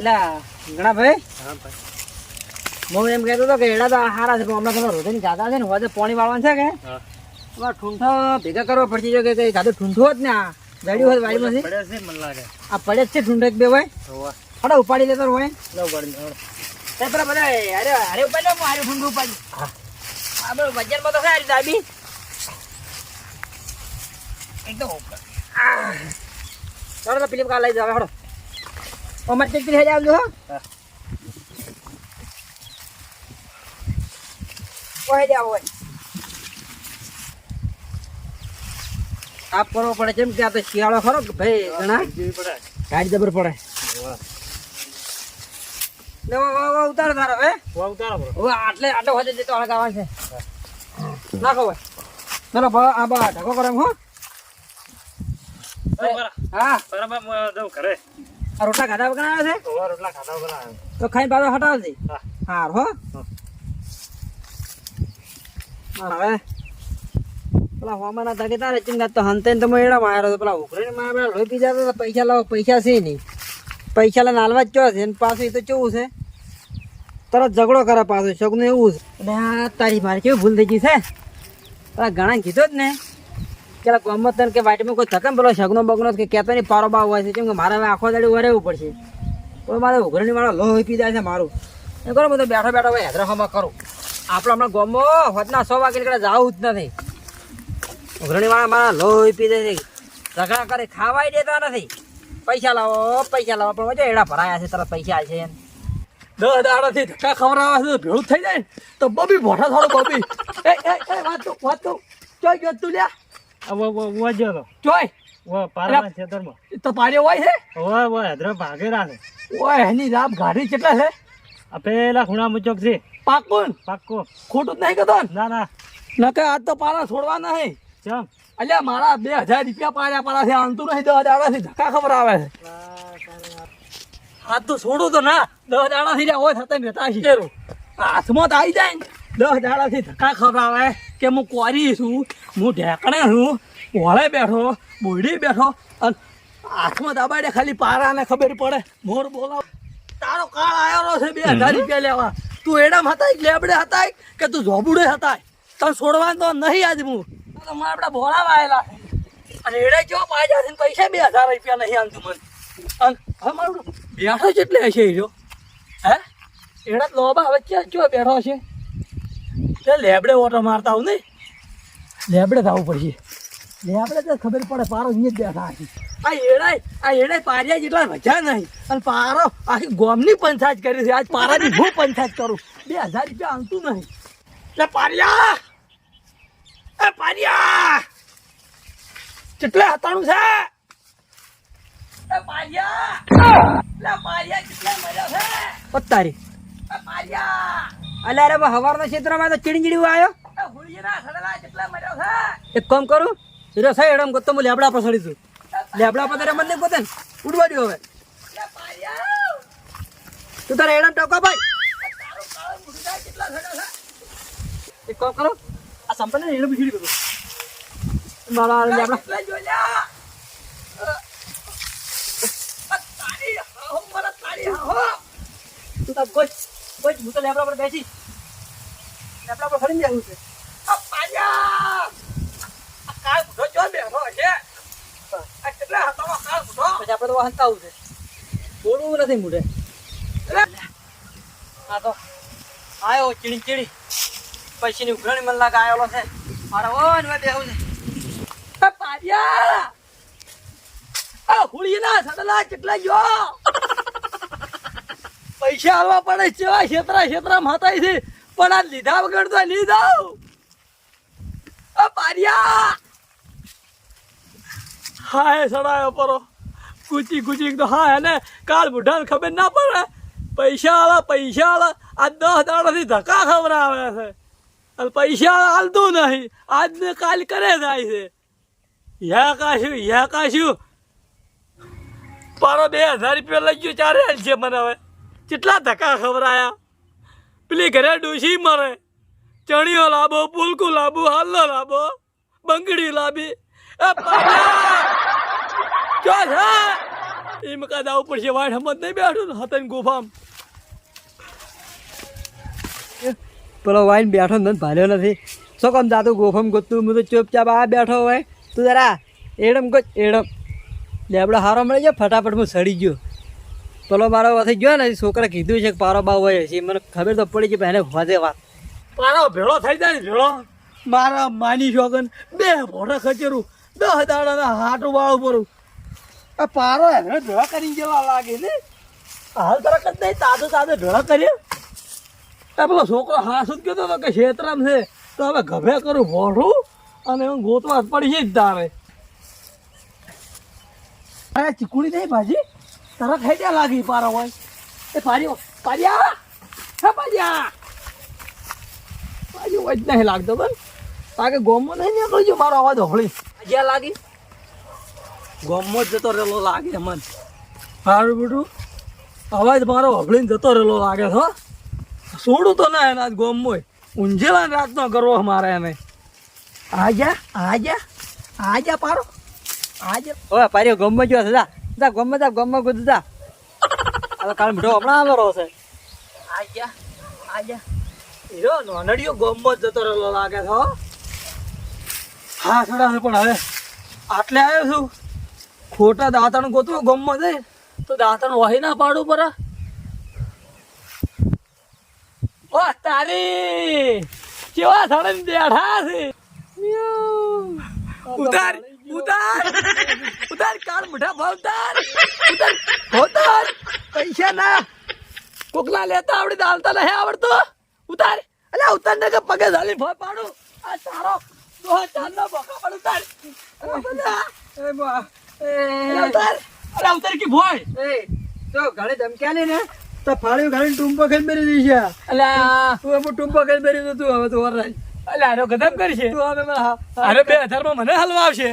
એટલે ઘણા ભાઈ. હા ભાઈ. હું એમ કહેતો હતો કે એડા તો હારા છે પણ હમણાં તમે રોધની જાતા છે ને હવે પાણી વાળવાનું છે કે? તમારે ઠૂંઠો ભેગા કરવા પડશે જો કે કઈ કાદો ઠૂંઠો જ ને આ ગાડી હોય વાડીમાંથી. પડે છે મને લાગે. આ પડે જ છે ઠૂંઠો એક બે ભાઈ થોડા ઉપાડી લેતો હોય તે પેલા બધા અરે અરે ઉપાડી લો હું હારે ઠૂંઠું ઉપાડી. હા. બધું બજારમાં તો છે દાબી. એકદમ ઉપર. ચાલો તો ફિલિપ કાર લઈ જાવ હડો અમારે ચેક કરી આવજો હો. કોઈ જાવ હોય આપ કરવો પડે કેમ કે આ તો શિયાળો ખરો ભાઈ ઘણા ગાડી જબર પડે લે વા વા ઉતારો તારો હે વા ઉતારો હવે આટલે આટલો વધે જતો હળગાવા છે નાખો ભાઈ ચલો બા આ બા ઢકો કરો હો હા બરાબર હું જાઉં ઘરે આ રોટલા ખાધા વગર આવ્યા છે? હોવા રોટલા ખાધા વગર આવ્યો. તો ખાઈ પાછો હટાવજે. હા. હાર હો. હવે. પેલા હોમાના તકે તારે ચિંતા તો હંતે તમે એડા માર્યો પેલા ઉઘરે મારા પેલા લોહી પી જતા હતા પૈસા લાવો પૈસા છે નહીં. પૈસા લઈને હાલવા જ છે? ને પાછું એ તો કેવું છે? તરત ઝઘડો કરે પાછું શગનું એવું છે. એટલે તારી મારી કેવી ભૂલ થઈ ગઈ છે? પેલા ઘણા કીધું જ ને. કે ગમત તને કે વાટીમાં કોઈ થકે પેલો શગનો બગનો કે કહેતો નહીં, પારો બાવ હોય છે. કેમ કે મારે હવે આખો દાડી વરેવું પડશે. તો મારે ઉઘરણી વાળો લોહી પી જાય છે મારું. એ કરો બધું બેઠો બેઠો ભાઈ હેદરાફામાં કરું. આપણે હમણાં ગમો, હોતના સો વાગે નીકળે જવું જ નથી. ઉઘરણી વાળા મારા લોહી પી જાય છે. ઝઘડા કરે, ખાવાય દેતા નથી. પૈસા લાવો પૈસા લાવો, પણ મજા એડા ભરાયા છે તરત પૈસા છે. દસ દાડાથી ધક્કા ખવડાવે છે, ભેળું થઈ જાય તો બબી મોટા થોડો બબી. એ વાત તો, વાત ચોય ગયો તું લ્યા. આ વો વો વો જો તો ચોય. વો પારાના ખેતરમાં એ તો પાડ્યો હોય છે? હોવા વો હેદરા ભાગે રાખે ઓય એની રાબ ગાડી કેટલા છે? આ પેલા ખૂણા મુચોક છે. પાકું ને? પાક્કો. ખોટું જ નહીં કતો ને? ના નકે આજ તો પારા છોડવા નહીં ચમ. અલ્યા મારા બે હજાર રૂપિયા પાડ્યા પાડા છે આંતું નહીં દસ દાડાથી ધક્કા ખવડાવે છે. હાથ તો છોડું તો ના દસ દાડાથી રહ્યા હોય થતા છે હાથમાં તો આવી જાય ને દસ દાડાથી ધક્કા ખવડાવે કે હું કોરી છું હું ઢેકણે છું ઓળે બેઠો બોડી બેઠો અને હાથમાં દબાડે ખાલી પારાને ખબર પડે. મોર બોલાવ. તારો કાળ આવ્યો છે બે હજાર રૂપિયા લેવા. તું એડમ હતા લેબડે હતા કે તું ઝોબુડે હતા તને છોડવાનું તો નહીં આજ હું. આ તો મારા આપણા ભોળાવા આવેલા અને એડે કેવો પાછા છે પૈસા બે હજાર રૂપિયા નહીં આમ મને. અને હવે મારું બેઠો એટલે હશે એ જો? હે? એડા લોબા હવે ક્યાં જો બેઠો છે તે લેબડે ઓટો મારતા આવું નહીં. લેબડે થવું પડશે. લેબડે તો ખબર પડે, પારો અહીંયા જ બેઠા છે. આ એડાય આ એડાય પારિયા જેટલા મજા નહીં. અને પારો આખી ગોમની પંચાયત કરી છે. આજ પારાની હું પંચાયત કરું? બે હજાર રૂપિયા આવતું નહીં. એટલે પારિયા! એ પારિયા! કેટલા હતાણું છે? એ પારિયા! પારિયા, કેટલા મજા છે? પત્તારી. એ પારિયા! અલ્યા અરે હવારના ક્ષેત્રમાં તો ચીડી ચીડી આવ્યો એક કામ કરું હીરો સાહેબ એડમ ગતો હું લેબડા પર સડી છું લેબડા પર તારે મને પોતે ઉડવા દ્યો હવે. તું તારે એડમ ટોકા ભાઈ. એક કામ કરો આ સંપન્ન એડમ ભીડી કરું મારા લેબડા. તારી હો મારા તારી હો તું તો કોઈ કોઈ હું તો લેબડા પર બેસી. લેબડા પર ફરીને જવું છે. આ આ આ તો આવું છે. બોલવું નથી મૂઢે હા તો આયો ચીડી ચીડી પૈસાની ઉઘરાણી મને લાગે આવેલો છે. મારે ઓ ને બેહું છે. આ પારિયા આ હુળીના સડલા કેટલા જો પૈસા આલવા પડે સેવા ક્ષેત્રા ક્ષેત્રા માતાય છે પણ આ લીધા વગર તો નહીં દઉં આ પારિયા હાય સડાયો પરો. કૂચી કૂચી તો હા એને કાલ બુઢાને ખબર ના પડે. પૈસા આલા પૈસા આલા. આ દસ દાડાથી ધક્કા ખવડાવે છે. અને પૈસા હાલતું નહીં. આજને કાલ કરે જાય છે. યા કાશું યા કાશું પારો બે હજાર રૂપિયા લઈ ગયો, ચારે હાલ છે મને હવે. કેટલા ધક્કા ખવરાયા પેલી ઘરે ડોસી મરે. ચણીઓ લાવો પુલકું લાભો હાલ્લો લાભો બંગડી લાભી એ ચો છે? એમ કાદ આવું પડશે વાય સમજ નહીં બેઠું ને, હતન ગુફામ. પેલો વાઈન બેઠો ને ભાલ્યો નથી. શું કામ જાતું ગોફમ ગોતું હું તો ચૂપચાપ આ બેઠો હોય. તું જરા એડમ ગો એડમ. લેબડો હારો મળી ગયો, ફટાફટ હું સડી ગયો. પેલો મારો વધી ગયો ને છોકરા કીધું છે કે પારો બાવ હોય છે. મને ખબર તો પડી કે એને વાજે વાત. પારો ભેળો થઈ જાય ને ભેળો. મારા માની શોગન બે ભોટા ખચેરું દસ દાડાના હાટું વાળું પડું. આ પારો એને ભેળા કરીને જેવા લાગે ને. હાલ તરક જ નહીં તાજો તાજો ભેળા કરીએ આ પેલો છોકરો હા જ કહેતો હતો કે ક્ષેત્રામ છે તો હવે ગભે કરું ભોળું અને હું ગોતવા પડી જ તારે. અરે ચીકુડી નહીં ભાજી? તારા ખાઈ લાગી પારો હોય. એ પાર્યો! પાડ્યા હે પારિયા! બાજુ જ નહીં લાગતો બન તાકે ગોમો નહીં નીકળજો મારો અવાજ હોળી. જ્યાં લાગી? ગોમો જતો રહેલો લાગે મને. મારું બેટું અવાજ મારો હોળીને જતો રહેલો લાગે છો છોડું તો ના એના ગોમમાં ઊંઝેલા રાતનો કરવો મારે એને. આજા આજા આજા પારો. આજા. ઓય પાર્યો ગોમો જો છે જા ગમે જા ગમે ગુદ જા. હવે કાલ મીઠો હમણાં આવેલો છે. આજા આજા. હીરો નોનડિયો ગોમમાં જતો રહેલો લાગે છો હા. છોડા પણ હવે. આટલે આવ્યો છું. ખોટા દાંતણ ગોતવો ગોમમાં જઈ તો દાંતણ વહી ના પાડું પર. ઓ તારી! કેવા થડે બેઠા છે. ઉતાર. ઉતાર ઉતાર કાલ મોઢા ભાવ ઉતાર ઉતાર ઉતાર પૈસા ના. કોકલા લેતા આવડી દાલતા નહીં આવડતો. ઉતાર અલ્યા ઉતાર ને કે પગે ઝાલી ભોય પાડું. આ તારો દો ચાર નો બકા પાડ ઉતાર. એ બા અલ્યા ઉતાર અલ્યા ઉતાર કે ભોય. એ તો ઘરે ધમક્યા ને ને તો ફાળ્યું ઘરે ટુંપો ખાઈ મેરી દઈ છે. અલ્યા તું એમ ટૂંપો ખાઈ મેરી દો તું હવે તો વરાય અલ્યા આનો ગધમ કરશે. તું હવે અરે બે હજારમાં મને હલવા આવશે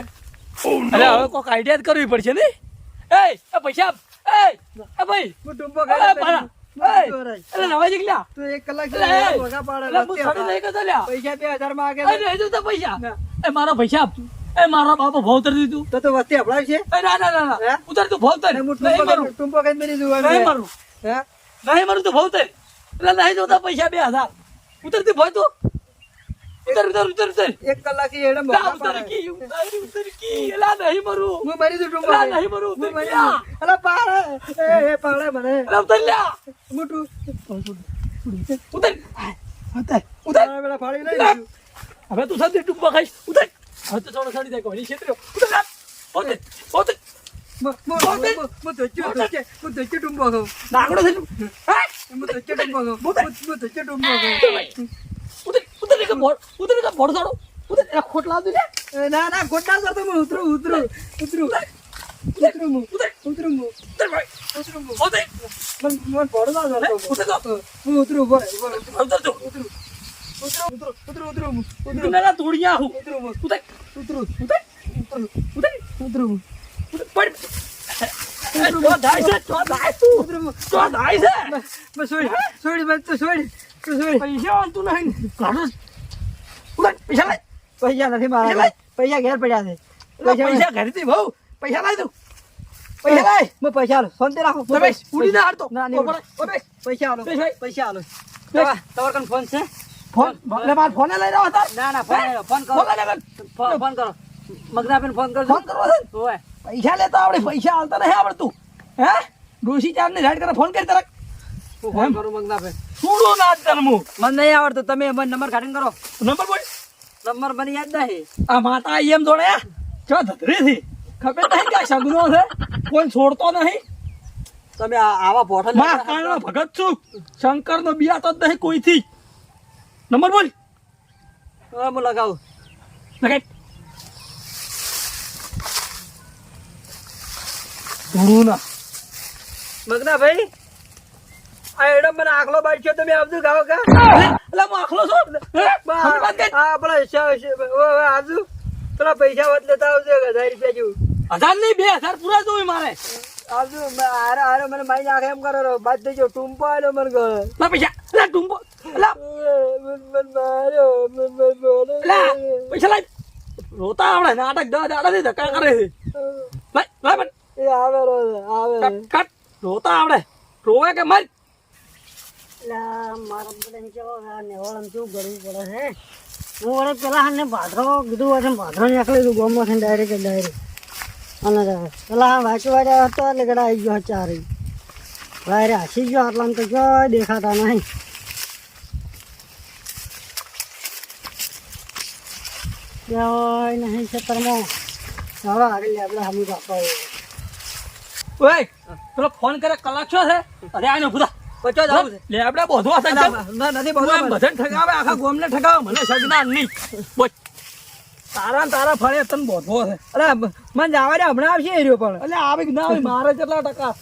અલ્યા હવે કોઈક આઈડિયા કરવી પડશે ને? એ એ પૈસા. એ ભાઈ. હું ખાઈ. મેરી. પૈસા બે હજારમાં એ મારા નહીં જોતા પૈસા. ના. એ મારો પૈસા આપ એ મારો બાપો ભાવ ઉતરી દીધું. તો તો વસ્તી છે? ના ના ના? ઉતર તું ભાવ નહીં ટૂંપો મેરી. દઉં નહીં મારું. હે? નહીં મારું તું ભાવ એટલે નહીં જોતા પૈસા બે હજાર. ઉતર તું ભાઈ તું. ઉતર ઉતર ઉતર ઉતર. એક કલાકથી ના, વગા ઉતર. કી ઉતર ઉતર કી. એલા નહીં મારું. હું મરી દઉં ટૂંપો નહીં મરું, હું મરી અલા, પાડે. એ, એ, પાડે મને. એલા ઉતર લ્યા. હું ટૂ- ઉતર. ઉતર. ઉતર પેલા ફાડી લઈ હવે તું સાથે ડૂબવા ખાઈશ. ઉતર. હવે તો થોડો સડી જાય કોઈ ક્ષેત્ર ઉતર પોતે પોતે. હું- હું- પોતે. હું- હું ધોચ્યો- ધોચ્યો- હું ધોચ્યો ટૂંપો ખાઉં. નાગડો થઈ હે? ધોચ્યો ટૂંપો હું-. ઉતર કે બોડ ઉતર કે બોડ સાડો ઉતર એ ખોટ લાવ દે ના ના ખોટા કરતો હું ઉતરું ઉતરું ઉતરું. ઉતરું. હું. ઉતર. હું. ઉતર ભાઈ. ઉતરું હું. પોતે મને- મને પડો ના? કરતો. ઉતર તો હું ઉતરું રહે. ઉતર તો ઉતરું ઉતરું. ઉતરું ઉતરું ઉતરું ના તોડિયા હું. ઉતરું. ઉતર. ઉતરું. ઉતર. ઉતરું. ઉતર. ઉતરું પડ. છોડ છોડ તું. નહીં. પૈસા લાય પૈસા નથી મારા પૈસા ઘરે. પડ્યા છે. પૈસા ઘરેથી બહુ. પૈસા લાવી દઉં. પૈસા લાય હું પૈસા આલો શાંતિ રાખો. હું તમે ઉડી ના હારતો. ના નહીં. પૈસા આલો. પૈસા આલો. તમારા કન ફોન છે? ફોન? લે માર ફોને લઈ રહ્યો તાર ના ના ફોન ફોન કરો. ફોન ફોન ફોન કરો. મગનાબેન ફોન ફોન ઓય. પૈસા લેતા આવડે. પૈસા હાલતા નહીં આવડતું. હે? ડોસી ચાર ને રાઈડ કરે ફોન કરી તરક ફોન કરું મગનાબેન સુડો ના તરમું મને નહીં આવડતું. તમે મને નંબર કાઢીને કરો. નંબર બોલ. નંબર મને યાદ નહીં. આ માતા એમ જોડે ચો ધતરી થી ખબર નહીં કે સગનો છે? કોઈ છોડતો નહીં. તમે આવા બોટલમાં ભગત છું. શંકર નો બિયા તો જ નહીં કોઈથી. નંબર બોલ. હું લગાવું. લગાડ ધૂળું ના. મગનાભાઈ આ એડમ મને આખલો બાંધ્યો તમે આવજો ગાવ કા? એટલે હું આખલો છું? હે? આજુ પેલા પૈસા વધ લેતા આવજો હજાર રૂપિયા જેવું. હજાર નહીં બે હજાર પૂરા જોઈ મારે. આવજો હારે હારે મને મારી નાખે એમ કરો બાદ દેજો ટૂંપો મને લા પૈસા લા ટુંબો લા. મન મન માર્યો મન મન લા પૈસા લાઈ રોતા આવડે નાટક દાડા દે ધક્કા કરે છે. લાય લાય મને. એ આવે રો આવે. કટ. રોતા આવડે. રોવે કે મર? મારા બધા કેવો નેવાળમ કેવું કરવું પડે છે હું વળે પેલા હાને ભાદરો કીધું હોય ભાદરો નીકળી ગયું ગોમમાં થઈને ડાયરેક્ટ ડાયરેક્ટ અને પેલા હા વાંચી વાંચ્યા હતો એટલે ગડા આવી ગયો ચારે વાયરે હાસી ગયો આટલા તો ક્યાં દેખાતા નહીં. નહીં ખેતરમાં હવે આગળ આપણે હમી ઓય, પેલો ફોન કરે કલાક છો છે અરે આને ભૂલા પચો જવું છે લે આપણે બોધો હશે કેમ? નથી તું એમ બધાને ઠગાવે આખા ગોમને ઠગાવે મને સજના નહીં બોલ. તારા ને તારા ફળે તને બોધવો છે. અરે મને જવા દે હમણાં આવશે એ રહ્યો પણ. એટલે આવે ના આવે મારે કેટલા ટકા?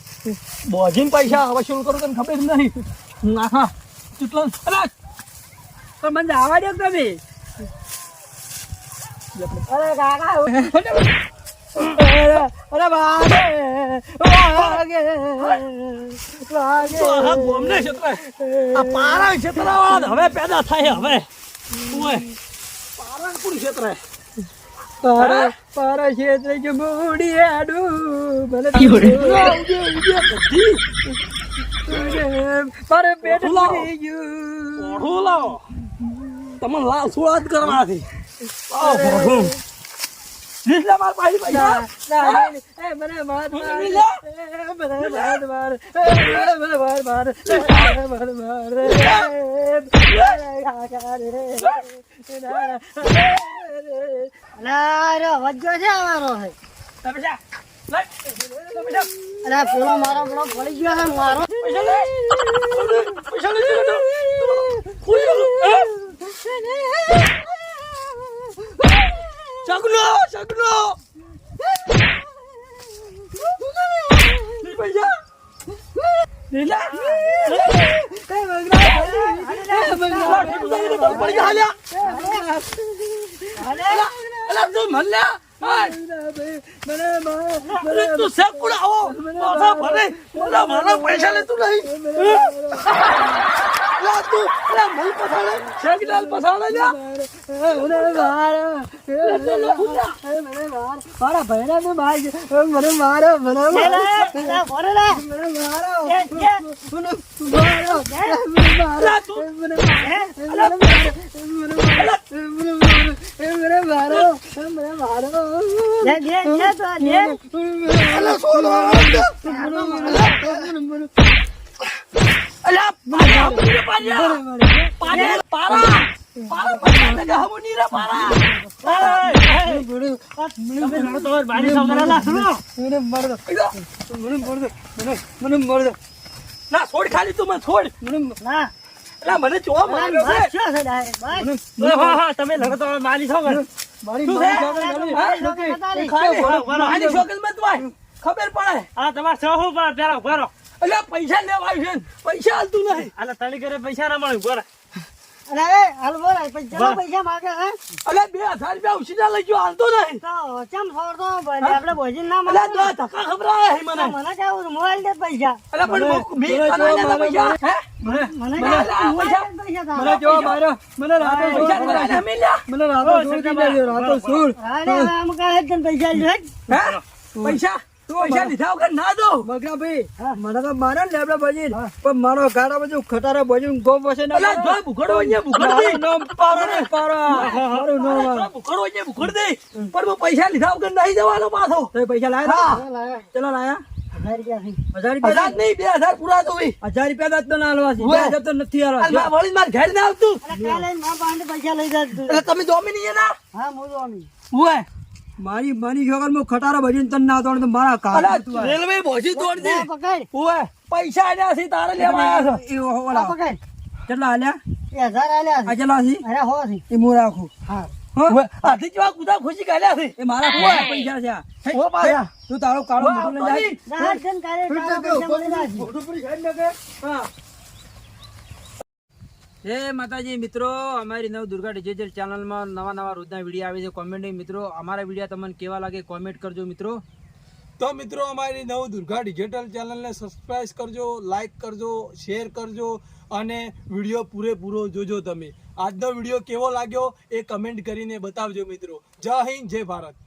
બોજીને પૈસા વસૂલ કરું તને ખબર જ નહીં. આખા કેટલા? અરે પણ મને જવા દે તમે. અરે કાકા અરે વાગે વાગે વાગે. તો આ ગોમને ક્ષેત્રે આ પારા ક્ષેત્રવાળા હવે પેદા થાય હવે. ઓય પારણ કોણ ક્ષેત્રે પારા પારા ક્ષેત્ર કે મૂડી આડું. મને પર પેટ ફૂલી ગયું. ઓઢું લાવો. તમને લાવ સુળાત કરવાથી. લાવો લીધા માર પાસે પૈસા એ મને માર માર એ મને માર માર મને માર માર માર માર એ કાકા રે અરે વજ્જો છે અમારો છે તમે જા. લઈ. તમે જા. અરે પેલો મારો પેલો પડી ગયો છે મારો પૈસા લે. પૈસા લે, સગનો લી પૈસા પૈસા લે નહીં અલા તું અલા મલ પસાડે શેકડાલ પસાડે જા મને માર મને માર મારા ભાઈના ને માર મને મારો મને મારો મને મારો મને મારો અલા તું મને મારો મને મારો મને મારો અલા મને મને મને ના છોડ ખાલી તું મને છોડ મને ના મને જોવા છે તમે લગતો માલી છો ઘર મારી મારી છે? ખાલી મત વાય ખબર પડે આ તમારે પર પેલા ઊભા એટલે પૈસા લેવા આવ્યું છે. પૈસા હાલતું નહીં આલે તણી કરે પૈસા ના મળે ઊભા અરે હાલ બોલ પૈસા પૈસા માંગે હે? એટલે બે હજાર રૂપિયા ઉછીના લઈ ગયો હાલતો નહીં. તો ચમ છોડતો આપણે ભોજન ના મળે તો ધક્કા મને. મને કેવું મોબાઈલ દે પૈસા. પણ પૈસા હે? મને મને આ પૈસા પૈસા મને જો મારો મને રાતે પૈસા બનાવીને મને રાતો છોડી દેજો રાતો છોડ અરે આમ કહે તને પૈસા લે હે? પૈસા? પૈસા લીધા વગર ના દો મગના ભાઈ મને તો મારે ને લેબડા બજી પણ મારો ગાડા બધું ખટારા બજી ગોમ વસે ના એટલે ભૂખડો અહીંયા ભૂખડ નામ પારો ને પારો મારું નામ ભૂખડો અહીંયા ભૂખડ પણ હું પૈસા લીધા વગર નહીં જવાનો પાછો. તો પૈસા લાયા હા. તા? ચલો લાયા. હજાર રૂપિયા નહીં બે હજાર પૂરા તો હોય. હજાર રૂપિયા તો ના હાલવા બે હજાર તો નથી અને વળી માર ઘેર ના આવતું. કાલે મારા પાસે પૈસા લઈ તમે જોમી નહીં હા હું મારી મારી છોકર મો ખટારા ભજીન તન ના તોડ મારા અલા રેલવે ભોજી તોડ દે પકડ. પૈસા આલ્યા છે તારે લેવા આવ્યા છો. એ આ ઓલા. પકડ. કેટલા આલ્યા? છે. કેટલા છે? અરે હો છે. એ હું રાખું. હા. આથી જેવા કુદા ખુશી કાઢ્યા છે? એ મારા પૈસા છે ઓ પાયા તું તારો કાળો મોટો લઈ જાય ને કાલે જાય હા. હે માતાજી, મિત્રો, અમારી નવ દુર્ગા ડિજિટલ ચેનલમાં નવા નવા રોજના વીડિયો આવે છે. કોમેડી મિત્રો, અમારા વીડિયો તમને કેવા લાગે કોમેન્ટ કરજો, મિત્રો. તો મિત્રો, અમારી નવ દુર્ગા ડિજિટલ ચેનલને સબસ્ક્રાઈબ કરજો લાઇક કરજો શેર કરજો અને વીડિયો પૂરેપૂરો જોજો તમે. આજનો વીડિયો કેવો લાગ્યો એ કમેન્ટ કરીને બતાવજો, મિત્રો. જય હિન્દ, જય ભારત.